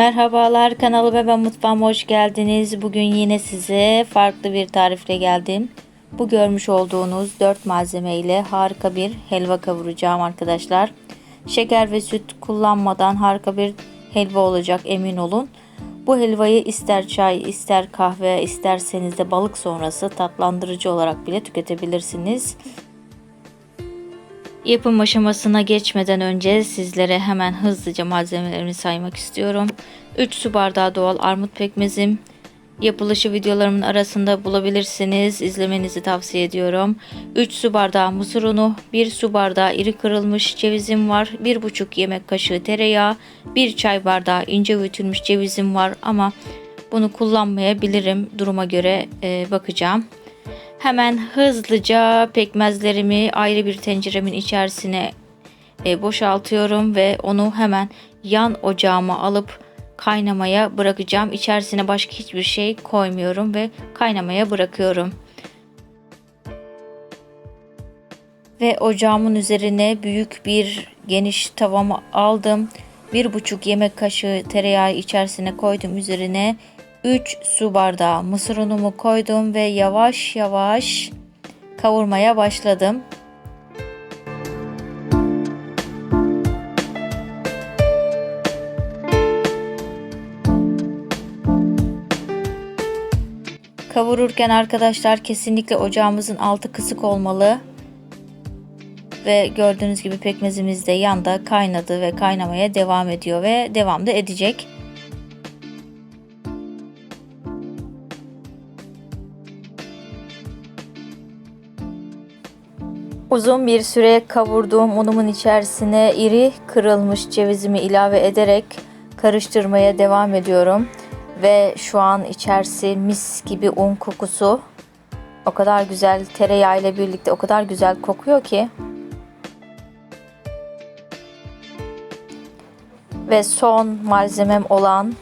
Merhabalar kanalı ve mutfağıma hoş geldiniz. Bugün yine size farklı bir tarifle geldim. Bu görmüş olduğunuz 4 malzeme ile harika bir helva kavuracağım arkadaşlar. Şeker ve süt kullanmadan harika bir helva olacak emin olun. Bu helvayı ister çay, ister kahve, isterseniz de balık sonrası tatlandırıcı olarak bile tüketebilirsiniz. Yapım aşamasına geçmeden önce sizlere hemen hızlıca malzemelerimi saymak istiyorum. 3 su bardağı doğal armut pekmezim. Yapılışı videolarımın arasında bulabilirsiniz. İzlemenizi tavsiye ediyorum. 3 su bardağı mısır unu, 1 su bardağı iri kırılmış cevizim var. 1,5 yemek kaşığı tereyağı, 1 çay bardağı ince öğütülmüş cevizim var ama bunu kullanmayabilirim. Duruma göre e, bakacağım. Hemen hızlıca pekmezlerimi ayrı bir tenceremin içerisine e, boşaltıyorum ve onu hemen yan ocağıma alıp kaynamaya bırakacağım. İçerisine başka hiçbir şey koymuyorum ve kaynamaya bırakıyorum. Ve ocağımın üzerine büyük bir geniş tavamı aldım. Bir buçuk yemek kaşığı tereyağı içerisine koydum. Üzerine 3 su bardağı mısır unumu koydum ve yavaş yavaş kavurmaya başladım. Kavururken arkadaşlar kesinlikle ocağımızın altı kısık olmalı. Ve gördüğünüz gibi pekmezimiz de yanda kaynadı ve kaynamaya devam ediyor ve devam da edecek. Uzun bir süre kavurduğum unumun içerisine iri kırılmış cevizimi ilave ederek karıştırmaya devam ediyorum. Ve şu an içerisi mis gibi un kokusu. O kadar güzel tereyağı ile birlikte o kadar güzel kokuyor ki. Ve son malzemem olan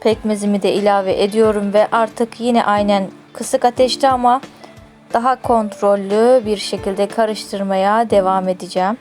pekmezimi de ilave ediyorum ve artık yine aynen kısık ateşte ama daha kontrollü bir şekilde karıştırmaya devam edeceğim.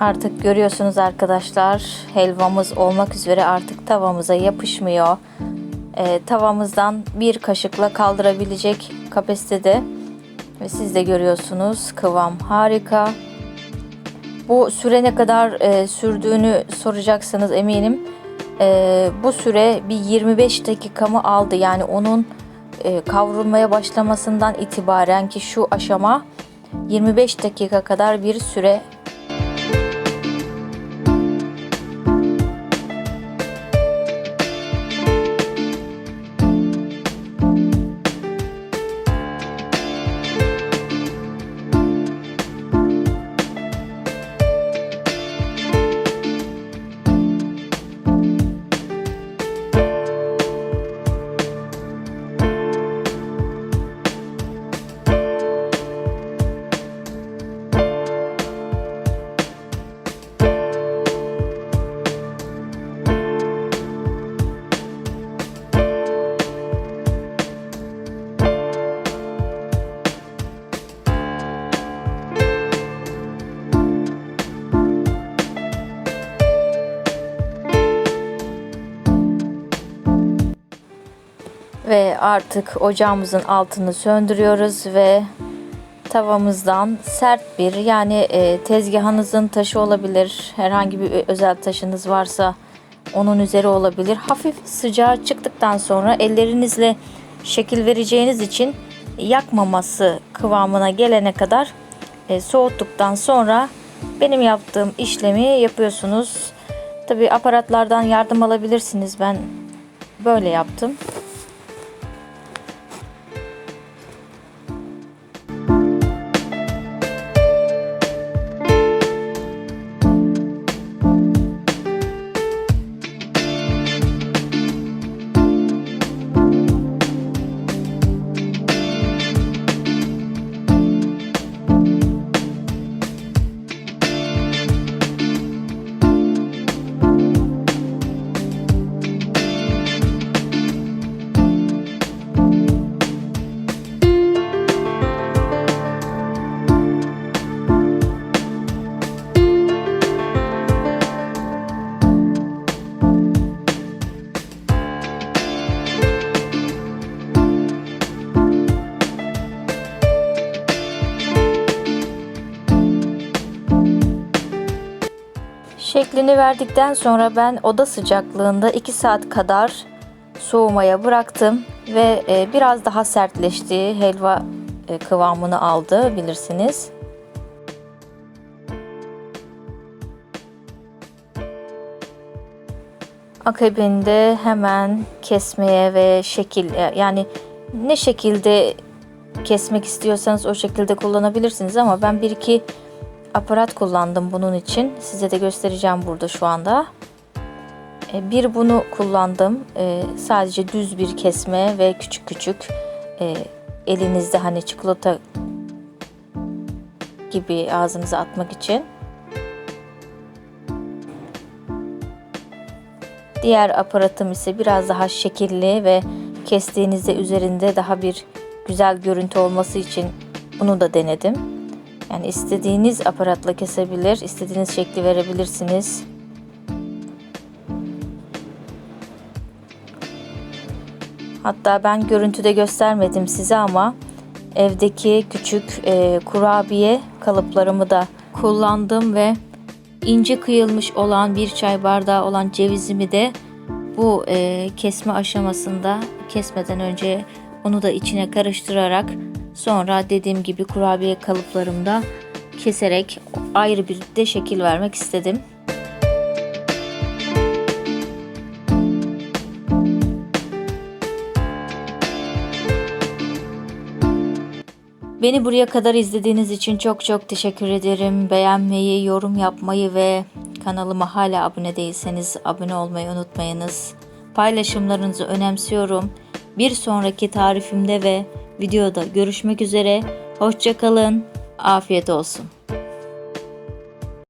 Artık görüyorsunuz arkadaşlar helvamız olmak üzere artık tavamıza yapışmıyor. Ee, tavamızdan bir kaşıkla kaldırabilecek kapasitede ve siz de görüyorsunuz kıvam harika. Bu süre ne kadar e, sürdüğünü soracaksınız eminim. E, bu süre bir 25 dakikamı aldı yani onun e, kavrulmaya başlamasından itibaren ki şu aşama 25 dakika kadar bir süre Ve artık ocağımızın altını söndürüyoruz ve tavamızdan sert bir yani e, tezgahınızın taşı olabilir. Herhangi bir özel taşınız varsa onun üzeri olabilir. Hafif sıcağı çıktıktan sonra ellerinizle şekil vereceğiniz için yakmaması kıvamına gelene kadar e, soğuttuktan sonra benim yaptığım işlemi yapıyorsunuz. Tabi aparatlardan yardım alabilirsiniz. Ben böyle yaptım. Şeklini verdikten sonra ben oda sıcaklığında 2 saat kadar soğumaya bıraktım ve e, biraz daha sertleşti. Helva e, kıvamını aldı bilirsiniz. Akabinde hemen kesmeye ve şekil e, yani ne şekilde kesmek istiyorsanız o şekilde kullanabilirsiniz ama ben bir iki aparat kullandım bunun için. Size de göstereceğim burada şu anda. E, Bir bunu kullandım. E, Sadece düz bir kesme ve küçük küçük e, elinizde hani çikolata gibi ağzınıza atmak için. Diğer aparatım ise biraz daha şekilli ve kestiğinizde üzerinde daha bir güzel görüntü olması için bunu da denedim. Yani istediğiniz aparatla kesebilir, istediğiniz şekli verebilirsiniz. Hatta ben görüntüde göstermedim size ama evdeki küçük e, kurabiye kalıplarımı da kullandım ve ince kıyılmış olan bir çay bardağı olan cevizimi de bu e, kesme aşamasında kesmeden önce onu da içine karıştırarak sonra dediğim gibi kurabiye kalıplarımda keserek ayrı bir de şekil vermek istedim. Beni buraya kadar izlediğiniz için çok çok teşekkür ederim. Beğenmeyi, yorum yapmayı ve kanalıma hala abone değilseniz abone olmayı unutmayınız. Paylaşımlarınızı önemsiyorum. Bir sonraki tarifimde ve videoda görüşmek üzere. Hoşçakalın. Afiyet olsun.